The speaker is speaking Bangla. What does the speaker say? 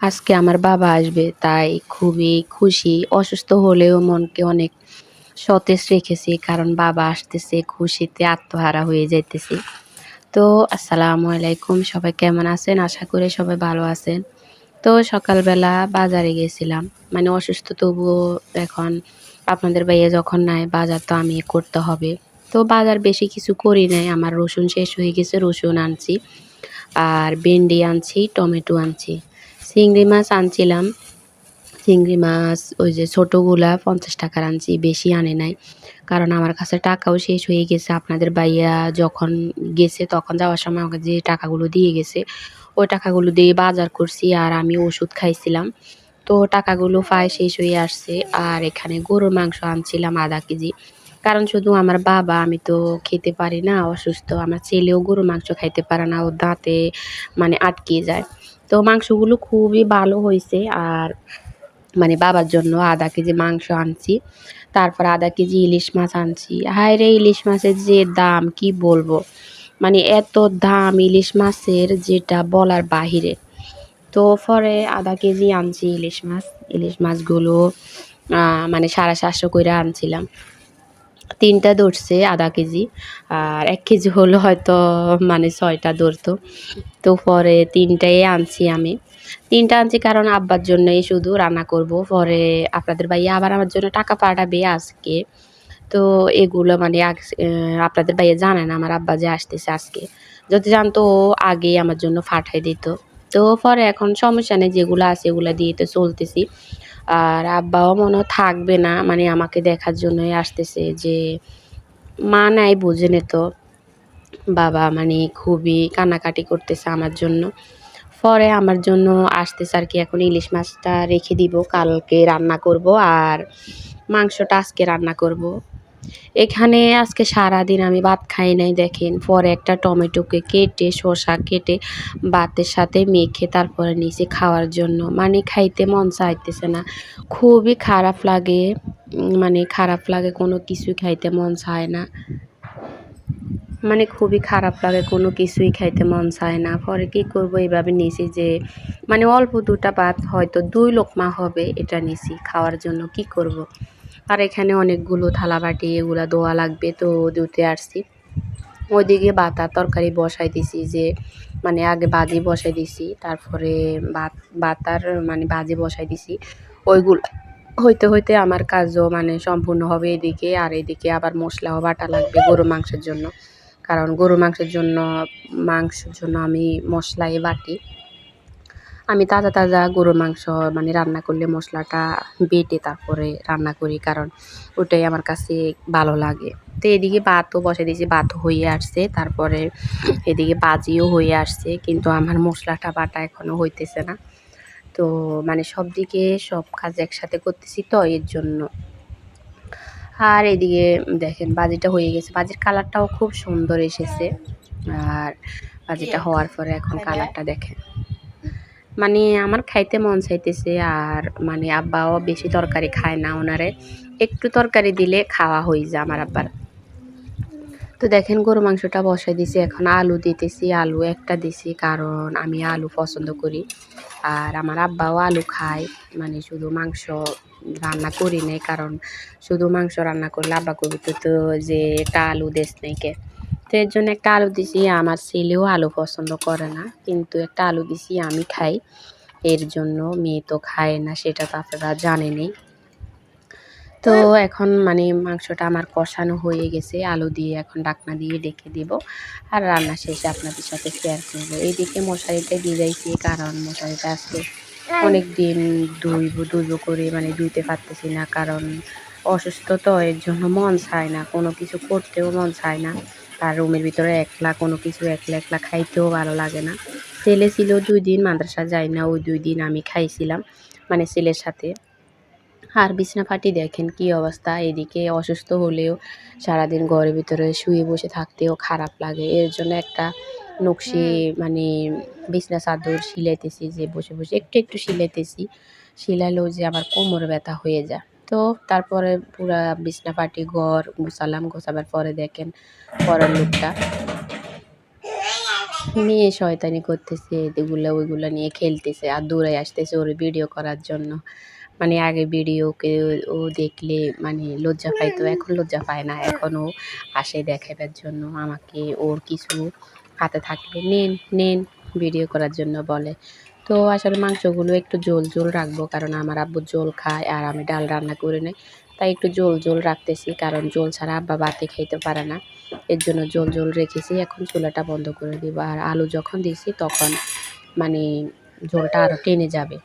আজকে আমার বাবা আসবে, তাই খুবই খুশি। অসুস্থ হলেও মনকে অনেক সতেজ রেখেছি, কারণ বাবা আসতেছে খুশিতে আত্মহারা হয়ে যাইতেছি। তো, আসসালামু আলাইকুম, সবাই কেমন আছেন? আশা করি সবাই ভালো আছেন। তো, সকালবেলা বাজারে গেছিলাম। মানে অসুস্থ তবুও এখন আপনাদের ভাইয়া যখন নাই, বাজার তো আমি করতে হবে। তো, বাজার বেশি কিছু করি নাই, আমার রসুন শেষ হয়ে গেছে, রসুন আনছি। আর ভেন্ডি আনছি, টমেটো আনছি। চিংড়ি মাছ আনছিলাম। চিংড়ি মাছ, ওই যে ছোটোগুলা পঞ্চাশ টাকার আনছি, বেশি আনে নাই। কারণ আমার কাছে টাকাও শেষ হয়ে গেছে। আপনাদের বাইয়া যখন গেছে তখন যাওয়ার সময় আমাকে যে টাকাগুলো দিয়ে গেছে, ওই টাকাগুলো দিয়ে বাজার করছি আর আমি ওষুধ খাইছিলাম। তো টাকাগুলো প্রায় শেষ হয়ে আসছে। আর এখানে গরুর মাংস আনছিলাম আধা কেজি। কারণ শুধু আমার বাবা, আমি তো খেতে পারি না, অসুস্থ। আমার ছেলেও গরু মাংস খাইতে পারে না ও দাঁতে মানে আটকে যায়। তো মাংসগুলো খুবই ভালো হয়েছে আর মানে বাবার জন্য আধা কেজি মাংস আনছি, তারপর আধা কেজি ইলিশ মাছ আনছি। হায় রে, ইলিশ মাছের যে দাম, কি বলব? মানে এত দাম ইলিশ মাছের যেটা বলার বাহিরে। তো পরে আধা কেজি আনছি ইলিশ মাছ, ইলিশ মাছগুলো মানে সাড়ে সাতশো করে আনছিলাম। তিনটা ধরছে আধা কেজি। আর এক কেজি হলো হয়তো মানে ছয়টা ধরতো তো পরে তিনটাই আনছি আমি। তিনটা আনছি কারণ আব্বার জন্যই শুধু রান্না করব। পরে আপনাদের ভাইয়া আবার আমার জন্য টাকা পাঠাবে আজকে। তো এগুলো মানে আপনাদের ভাইয়া জানে না, আমার আব্বা যে আসতেছে আজকে। যদি জানতো, ও আগে আমার জন্য পাঠাই দিত। তো পরে এখন সমস্যা নেই, যেগুলো আছে এগুলো দিয়ে তো চলতেছি। আর আব্বাও মনে থাকবে না মানে আমাকে দেখার জন্যই আসতেছে যে মা নাই বুঝে তো। বাবা মানে খুবই কানাকাটি করতেছে আমার জন্য। পরে আমার জন্য আসতেছে আর কি, এখন ইলিশ মাছটা রেখে দিব, কালকে রান্না করব আর মাংসটা আজকে রান্না করব। এখানে আজকে সারাদিন আমি ভাত খাই নাই, দেখেন। পরে একটা টমেটোকে কেটে, শসা কেটে, ভাতের সাথে মেখে তারপরে নিচে খাওয়ার জন্য। মানে খাইতে মন চাইতেছে না। খুবই খারাপ লাগে। মানে খারাপ লাগে কোনো কিছু খাইতে মন চায় না। মানে খুবই খারাপ লাগে কোনো কিছুই খাইতে মন চায় না। পরে কী করব এইভাবে নিছি যে মানে অল্প দুটা ভাত হয়তো দুই লোকমা হবে এটা নিছি খাওয়ার জন্য। কি করব। আর এখানে অনেকগুলো থালা বাটি এগুলা দোয়া লাগবে তো ধুতে আসছি। ওইদিকে বাতা তরকারি বসাই দিছি যে মানে আগে বাজি বসাই দিছি, তারপরে ভাত বাতার মানে বাজি বসাই দিছি। ওইগুলো, হইতে হইতে আমার কাজও মানে সম্পূর্ণ হবে এদিকে, আর এদিকে আবার মশলাও বাটা লাগবে গরু মাংসের জন্য। কারণ গরু মাংসের জন্য মাংসের জন্য আমি মশলাই বাটি। আমি তাজা তাজা গরুর মাংস মানে রান্না করলে মশলাটা বেটে তারপরে রান্না করি, কারণ ওটাই আমার কাছে ভালো লাগে। তো এদিকে ভাতও বসে দিয়েছি ভাতও হয়ে আসছে, তারপরে এদিকে বাজিও হয়ে আসছে, কিন্তু আমার মশলাটা বাটা এখনও হইতেছে না। তো মানে সব দিকে সব কাজ একসাথে করতেছি তো, এর জন্য। আর এদিকে দেখেন বাজিটা হয়ে গেছে। বাজির কালারটাও খুব সুন্দর এসেছে। আর বাজিটা হওয়ার পরে এখন কালারটা দেখেন। মানে আমার খাইতে মন চাইতেছে আর মানে আব্বাও বেশি তরকারি খায় না ওনারে। একটু তরকারি দিলে খাওয়া হয়ে যায় আমার আব্বার। তো দেখেন গরু মাংসটা বসাই দিছি, এখন আলু দিতেছি, আলু একটা দিছি কারণ আমি আলু পছন্দ করি। আর আমার আব্বাও আলু খায় মানে শুধু মাংস রান্না করি নাই কারণ শুধু মাংস রান্না করলে আব্বা কবি তো যে একটা আলু দেশ নেই কে তো এর জন্য একটা আলু দিছি। আমার ছেলেও আলু পছন্দ করে না, কিন্তু একটা আলু দিছি, আমি খাই। এর জন্য মেয়ে তো খায় না, সেটা তো আপনারা জানেনই। তো এখন মানে মাংসটা আমার কষানো হয়ে গেছে, আলু দিয়ে এখন ডাকনা দিয়ে ডেকে দিব। আর রান্না শেষে আপনাদের সাথে শেয়ার করব। এইদিকে মশারিটা দিয়ে যাইছি কারণ মশারিটা আজকে অনেক দিন ধুইব ধুইব করে মানে ধুইতে পারতেছি না, কারণ অসুস্থ তো, এর জন্য মন চায় না। কোনো কিছু করতেও মন চায় না। আর রুমের ভিতরে একলা, কোনো কিছু একলা একলা খাইতেও ভালো লাগে না। ছেলে ছিল দুই দিন, মাদ্রাসা যায় না, ওই দুই দিন আমি খাইছিলাম মানে ছেলের সাথে। আর বিছনা ফাটি দেখেন কি অবস্থা, এদিকে অসুস্থ হলেও সারাদিন ঘরের ভিতরে শুয়ে বসে থাকতেও খারাপ লাগে। এর জন্য একটা নকশি মানে বিছনা চাদর সিলাইতেছি, যে বসে বসে একটু একটু সিলাইতেছি, সিলাইলেও যে আমার কোমর ব্যথা হয়ে যায়। তো তারপরে পুরা বিছনা পাটি ঘর গোছালাম গোছাবার পরে দেখেন পরের লোকটা নিয়ে শয়তানি করতেছে এগুলো ওইগুলো নিয়ে খেলতেছে, আর দূরে আসতেছে ওর ভিডিও করার জন্য। মানে আগে ভিডিওকে ও দেখলে মানে লজ্জা পাইতো, এখন লজ্জা পায় না, এখন ও আসে দেখাবার জন্য। আমাকে ওর কিছু হাতে থাকলে নেন নেন ভিডিও করার জন্য বলে। তো আসলে মাংসগুলো একটু জোল জোল রাখব, কারণ আমার আব্বু জোল খায় আর আমি ডাল রান্না করে নেই। তাই একটু জোল জোল রাখতেছি, কারণ জোল ছাড়া আব্বা বাতে খাইতে পারে না। এর জন্য জোল জোল রেখেছি, এখন চুলাটা বন্ধ করে দিব। আর আলু যখন দিয়েছি তখন মানে ঝোলটা আরও টেনে যাবে।